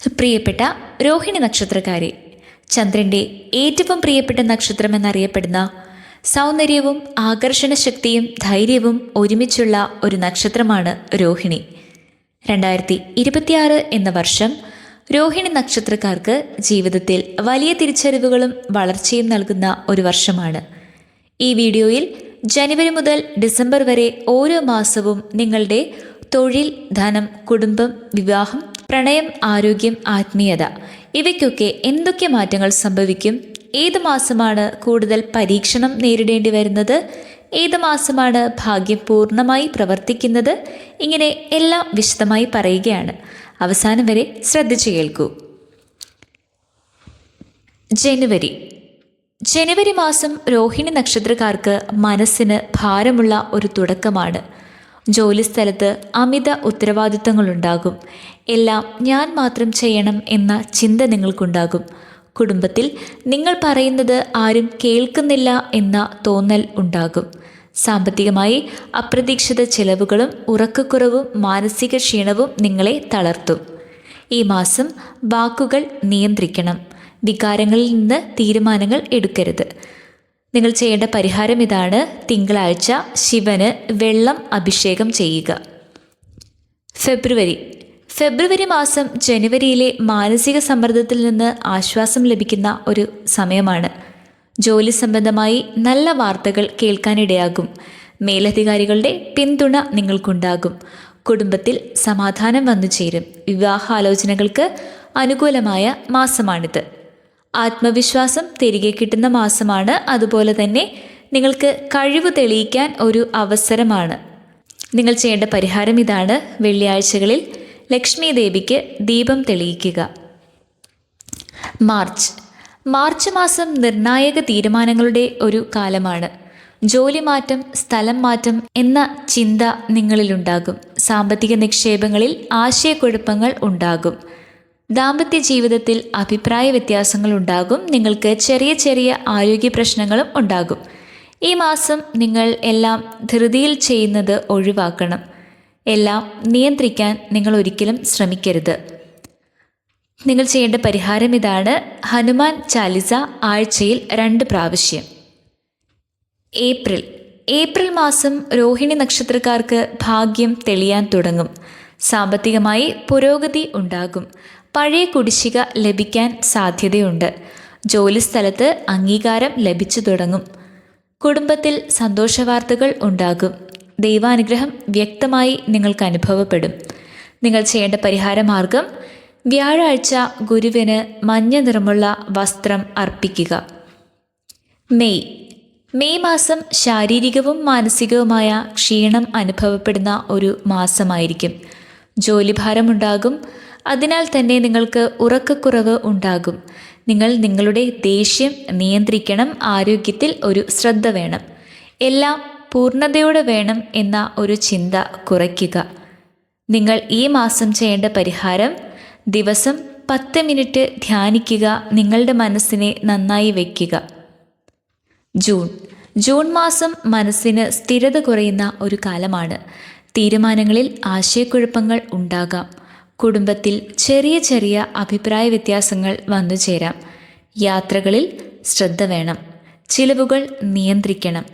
പ്രിയപ്പെട്ട രോഹിണി നക്ഷത്രക്കാരെ ചന്ദ്രന്റെ ഏറ്റവും പ്രിയപ്പെട്ട നക്ഷത്രം എന്നറിയപ്പെടുന്ന സൗന്ദര്യവും ആകർഷണ ശക്തിയും ധൈര്യവും ഒരുമിച്ചുള്ള ഒരു നക്ഷത്രമാണ് രോഹിണി. രണ്ടായിരത്തി ഇരുപത്തിയാറ് എന്ന വർഷം രോഹിണി നക്ഷത്രക്കാർക്ക് ജീവിതത്തിൽ വലിയ തിരിച്ചറിവുകളും വളർച്ചയും നൽകുന്ന ഒരു വർഷമാണ്. ഈ വീഡിയോയിൽ ജനുവരി മുതൽ ഡിസംബർ വരെ ഓരോ മാസവും നിങ്ങളുടെ തൊഴിൽ ധനം കുടുംബം വിവാഹം പ്രണയം ആരോഗ്യം ആത്മീയത. ഇവയ്ക്കൊക്കെ എന്തൊക്കെ മാറ്റങ്ങൾ സംഭവിക്കും? ഏത് മാസമാണ് കൂടുതൽ പരീക്ഷണം നേരിടേണ്ടി വരുന്നത്? ഏത് മാസമാണ് ഭാഗ്യം പൂർണമായി പ്രവർത്തിക്കുന്നത്? ഇങ്ങനെ എല്ലാം വിശദമായി പറയുകയാണ്. അവസാനം വരെ ശ്രദ്ധിച്ചു കേൾക്കൂ. ജനുവരി. ജനുവരി മാസം രോഹിണി നക്ഷത്രക്കാർക്ക് മനസ്സിന് ഭാരമുള്ള ഒരു തുടക്കമാണ്. ജോലിസ്ഥലത്ത് അമിത ഉത്തരവാദിത്തങ്ങളുണ്ടാകും. എല്ലാം ഞാൻ മാത്രം ചെയ്യണം എന്ന ചിന്ത നിങ്ങൾക്കുണ്ടാകും. കുടുംബത്തിൽ നിങ്ങൾ പറയുന്നത് ആരും കേൾക്കുന്നില്ല എന്ന തോന്നൽ ഉണ്ടാകും. സാമ്പത്തികമായി അപ്രതീക്ഷിത ചെലവുകളും ഉറക്കക്കുറവും മാനസിക ക്ഷീണവും നിങ്ങളെ തളർത്തും. ഈ മാസം വാക്കുകൾ നിയന്ത്രിക്കണം. വികാരങ്ങളിൽ നിന്ന് തീരുമാനങ്ങൾ എടുക്കരുത്. നിങ്ങൾ ചെയ്യേണ്ട പരിഹാരം ഇതാണ്. തിങ്കളാഴ്ച ശിവന് വെള്ളം അഭിഷേകം ചെയ്യുക. ഫെബ്രുവരി. ഫെബ്രുവരി മാസം ജനുവരിയിലെ മാനസിക സമ്മർദ്ദത്തിൽ നിന്ന് ആശ്വാസം ലഭിക്കുന്ന ഒരു സമയമാണ്. ജോലി സംബന്ധമായി നല്ല വാർത്തകൾ കേൾക്കാനിടയാകും. മേലധികാരികളുടെ പിന്തുണ നിങ്ങൾക്കുണ്ടാകും. കുടുംബത്തിൽ സമാധാനം വന്നു ചേരും വിവാഹാലോചനകൾക്ക് അനുകൂലമായ മാസമാണിത്. ആത്മവിശ്വാസം തിരികെ കിട്ടുന്ന മാസമാണ്. അതുപോലെ തന്നെ നിങ്ങൾക്ക് കഴിവ് തെളിയിക്കാൻ ഒരു അവസരമാണ്. നിങ്ങൾ ചെയ്യേണ്ട പരിഹാരം ഇതാണ്. വെള്ളിയാഴ്ചകളിൽ ലക്ഷ്മി ദേവിക്ക് ദീപം തെളിയിക്കുക. മാർച്ച്. മാർച്ച് മാസം നിർണായക തീരുമാനങ്ങളുടെ ഒരു കാലമാണ്. ജോലി മാറ്റം സ്ഥലം മാറ്റം എന്ന ചിന്ത നിങ്ങളിലുണ്ടാകും. സാമ്പത്തിക നിക്ഷേപങ്ങളിൽ ആശയക്കുഴപ്പങ്ങൾ ഉണ്ടാകും. ദാമ്പത്യ ജീവിതത്തിൽ അഭിപ്രായ വ്യത്യാസങ്ങൾ ഉണ്ടാകും. നിങ്ങൾക്ക് ചെറിയ ചെറിയ ആരോഗ്യ പ്രശ്നങ്ങളും ഉണ്ടാകും. ഈ മാസം നിങ്ങൾ എല്ലാം ധൃതിയിൽ ചെയ്യുന്നത് ഒഴിവാക്കണം. എല്ലാം നിയന്ത്രിക്കാൻ നിങ്ങൾ ഒരിക്കലും ശ്രമിക്കരുത്. നിങ്ങൾ ചെയ്യേണ്ട പരിഹാരം ഇതാണ്. ഹനുമാൻ ചാലിസ ആഴ്ചയിൽ രണ്ട് പ്രാവശ്യം. ഏപ്രിൽ. ഏപ്രിൽ മാസം രോഹിണി നക്ഷത്രക്കാർക്ക് ഭാഗ്യം തെളിയാൻ തുടങ്ങും. സാമ്പത്തികമായി പുരോഗതി ഉണ്ടാകും. പഴയ കുടിശ്ശിക ലഭിക്കാൻ സാധ്യതയുണ്ട്. ജോലിസ്ഥലത്ത് അംഗീകാരം ലഭിച്ചു തുടങ്ങും. കുടുംബത്തിൽ സന്തോഷവാർത്തകൾ ഉണ്ടാകും. ദൈവാനുഗ്രഹം വ്യക്തമായി നിങ്ങൾക്ക് അനുഭവപ്പെടും. നിങ്ങൾ ചെയ്യേണ്ട പരിഹാരമാർഗം വ്യാഴാഴ്ച ഗുരുവിന് മഞ്ഞ നിറമുള്ള വസ്ത്രം അർപ്പിക്കുക. മെയ്. മെയ് മാസം ശാരീരികവും മാനസികവുമായ ക്ഷീണം അനുഭവപ്പെടുന്ന ഒരു മാസമായിരിക്കും. ജോലിഭാരമുണ്ടാകും. അതിനാൽ തന്നെ നിങ്ങൾക്ക് ഉറക്കക്കുറവ് ഉണ്ടാകും. നിങ്ങൾ നിങ്ങളുടെ ദേഷ്യം നിയന്ത്രിക്കണം ആരോഗ്യത്തിൽ ഒരു ശ്രദ്ധ വേണം. എല്ലാം പൂർണതയോടെ വേണം എന്ന ഒരു ചിന്ത കുറയ്ക്കുക. നിങ്ങൾ ഈ മാസം ചെയ്യേണ്ട പരിഹാരം ദിവസം പത്ത് മിനിറ്റ് ധ്യാനിക്കുക നിങ്ങളുടെ മനസ്സിനെ നന്നായി വയ്ക്കുക ജൂൺ. ജൂൺ മാസം മനസ്സിന് സ്ഥിരത കുറയുന്ന ഒരു കാലമാണ്. തീരുമാനങ്ങളിൽ ആശയക്കുഴപ്പങ്ങൾ ഉണ്ടാകാം. കുടുംബത്തിൽ ചെറിയ ചെറിയ അഭിപ്രായ വ്യത്യാസങ്ങൾ വന്നു ചേരാം. യാത്രകളിൽ ശ്രദ്ധ വേണം. ചിലവുകൾ നിയന്ത്രിക്കണം.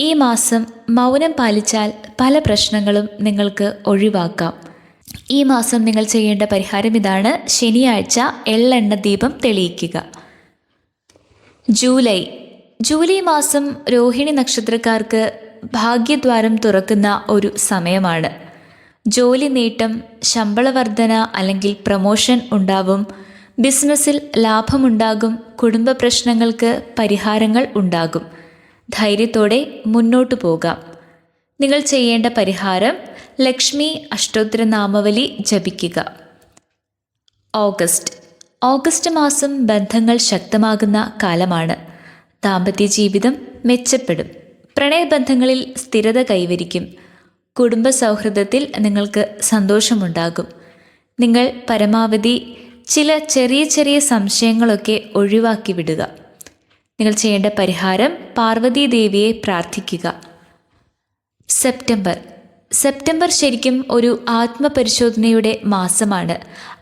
ഈ മാസം മൗനം പാലിച്ചാൽ പല പ്രശ്നങ്ങളും നിങ്ങൾക്ക് ഒഴിവാക്കാം. ഈ മാസം നിങ്ങൾ ചെയ്യേണ്ട പരിഹാരം ഇതാണ്. ശനിയാഴ്ച എള്ളെണ്ണ ദീപം തെളിയിക്കുക. ജൂലൈ. ജൂലൈ മാസം രോഹിണി നക്ഷത്രക്കാർക്ക് ഭാഗ്യദ്വാരം തുറക്കുന്ന ഒരു സമയമാണ്. ജോലി നേട്ടം ശമ്പള വർധന അല്ലെങ്കിൽ പ്രമോഷൻ ഉണ്ടാവും. ബിസിനസ്സിൽ ലാഭമുണ്ടാകും. കുടുംബ പ്രശ്നങ്ങൾക്ക് പരിഹാരങ്ങൾ ഉണ്ടാകും. ധൈര്യത്തോടെ മുന്നോട്ടു പോകാം. നിങ്ങൾ ചെയ്യേണ്ട പരിഹാരം ലക്ഷ്മി അഷ്ടോത്തര നാമവലി ജപിക്കുക. ഓഗസ്റ്റ്. ഓഗസ്റ്റ് മാസം ബന്ധങ്ങൾ ശക്തമാകുന്ന കാലമാണ്. ദാമ്പത്യ ജീവിതം മെച്ചപ്പെടും. പ്രണയബന്ധങ്ങളിൽ സ്ഥിരത കൈവരിക്കും. കുടുംബ സൗഹൃദത്തിൽ നിങ്ങൾക്ക് സന്തോഷമുണ്ടാകും. നിങ്ങൾ പരമാവധി ചില ചെറിയ ചെറിയ സംശയങ്ങളൊക്കെ ഒഴിവാക്കി വിടുക. നിങ്ങൾ ചെയ്യേണ്ട പരിഹാരം പാർവതി ദേവിയെ പ്രാർത്ഥിക്കുക. സെപ്റ്റംബർ. സെപ്റ്റംബർ ശരിക്കും ഒരു ആത്മപരിശോധനയുടെ മാസമാണ്.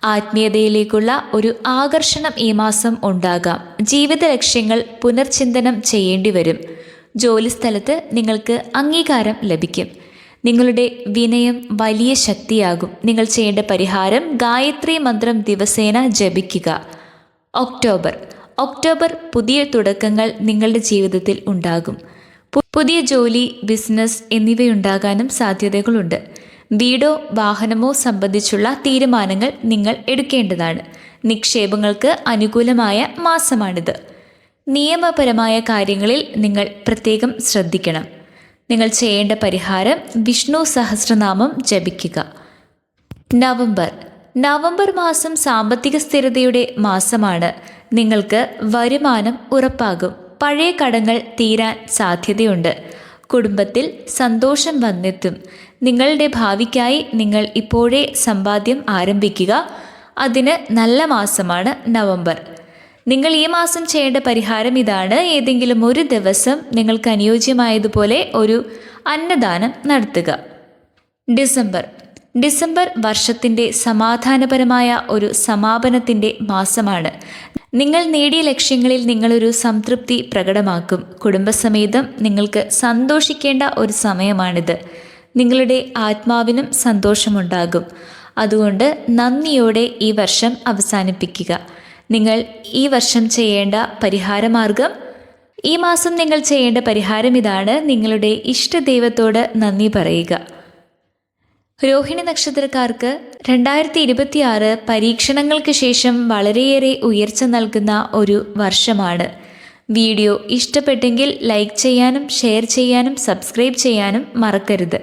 ആത്മീയതയിലേക്കുള്ള ഒരു ആകർഷണം ഈ മാസം ഉണ്ടാകാം. ജീവിത ലക്ഷ്യങ്ങൾ പുനർചിന്തനം ചെയ്യേണ്ടി വരും ജോലിസ്ഥലത്ത് നിങ്ങൾക്ക് അംഗീകാരം ലഭിക്കും. നിങ്ങളുടെ വിനയം വലിയ ശക്തിയാകും. നിങ്ങൾ ചെയ്യേണ്ട പരിഹാരം ഗായത്രി മന്ത്രം ദിവസേന ജപിക്കുക. ഒക്ടോബർ. ഒക്ടോബർ പുതിയ തുടക്കങ്ങൾ നിങ്ങളുടെ ജീവിതത്തിൽ ഉണ്ടാകും. പുതിയ ജോലി ബിസിനസ് എന്നിവയുണ്ടാകാനും സാധ്യതകളുണ്ട്. വീടോ വാഹനമോ സംബന്ധിച്ചുള്ള തീരുമാനങ്ങൾ നിങ്ങൾ എടുക്കേണ്ടതാണ്. നിക്ഷേപങ്ങൾക്ക് അനുകൂലമായ മാസമാണിത്. നിയമപരമായ കാര്യങ്ങളിൽ നിങ്ങൾ പ്രത്യേകം ശ്രദ്ധിക്കണം. നിങ്ങൾ ചെയ്യേണ്ട പരിഹാരം വിഷ്ണു സഹസ്രനാമം ജപിക്കുക. നവംബർ. നവംബർ മാസം സാമ്പത്തിക സ്ഥിരതയുടെ മാസമാണ്. നിങ്ങൾക്ക് വരുമാനം ഉറപ്പാകും. പഴയ കടങ്ങൾ തീരാൻ സാധ്യതയുണ്ട്. കുടുംബത്തിൽ സന്തോഷം വന്നെത്തും. നിങ്ങളുടെ ഭാവിക്കായി നിങ്ങൾ ഇപ്പോഴേ സമ്പാദ്യം ആരംഭിക്കുക. അതിന് നല്ല മാസമാണ് നവംബർ. നിങ്ങൾ ഈ മാസം ചെയ്യേണ്ട പരിഹാരം ഇതാണ്. ഏതെങ്കിലും ഒരു ദിവസം നിങ്ങൾക്ക് അനുയോജ്യമായതുപോലെ ഒരു അന്നദാനം നടത്തുക. ഡിസംബർ. ഡിസംബർ വർഷത്തിന്റെ സമാധാനപരമായ ഒരു സമാപനത്തിന്റെ മാസമാണ്. നിങ്ങൾ നേടിയ ലക്ഷ്യങ്ങളിൽ നിങ്ങളൊരു സംതൃപ്തി പ്രകടമാക്കും. കുടുംബസമേതം നിങ്ങൾക്ക് സന്തോഷിക്കേണ്ട ഒരു സമയമാണിത്. നിങ്ങളുടെ ആത്മാവിനും സന്തോഷമുണ്ടാകും. അതുകൊണ്ട് നന്ദിയോടെ ഈ വർഷം അവസാനിപ്പിക്കുക. നിങ്ങൾ ഈ വർഷം ചെയ്യേണ്ട പരിഹാരമാർഗം? ഈ മാസം നിങ്ങൾ ചെയ്യേണ്ട പരിഹാരം ഇതാണ്. നിങ്ങളുടെ ഇഷ്ടദൈവത്തോട് നന്ദി പറയുക. രോഹിണി നക്ഷത്രക്കാർക്ക് രണ്ടായിരത്തി ഇരുപത്തിയാറ് പരീക്ഷണങ്ങൾക്ക് ശേഷം വളരെയേറെ ഉയർച്ച നൽകുന്ന ഒരു വർഷമാണ്. വീഡിയോ ഇഷ്ടപ്പെട്ടെങ്കിൽ ലൈക്ക് ചെയ്യാനും ഷെയർ ചെയ്യാനും സബ്സ്ക്രൈബ് ചെയ്യാനും മറക്കരുത്.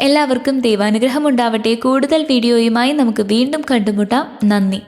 എല്ലാവർക്കും ദൈവാനുഗ്രഹം ഉണ്ടാവട്ടെ. കൂടുതൽ വീഡിയോയുമായി നമുക്ക് വീണ്ടും കണ്ടുമുട്ടാം. നന്ദി.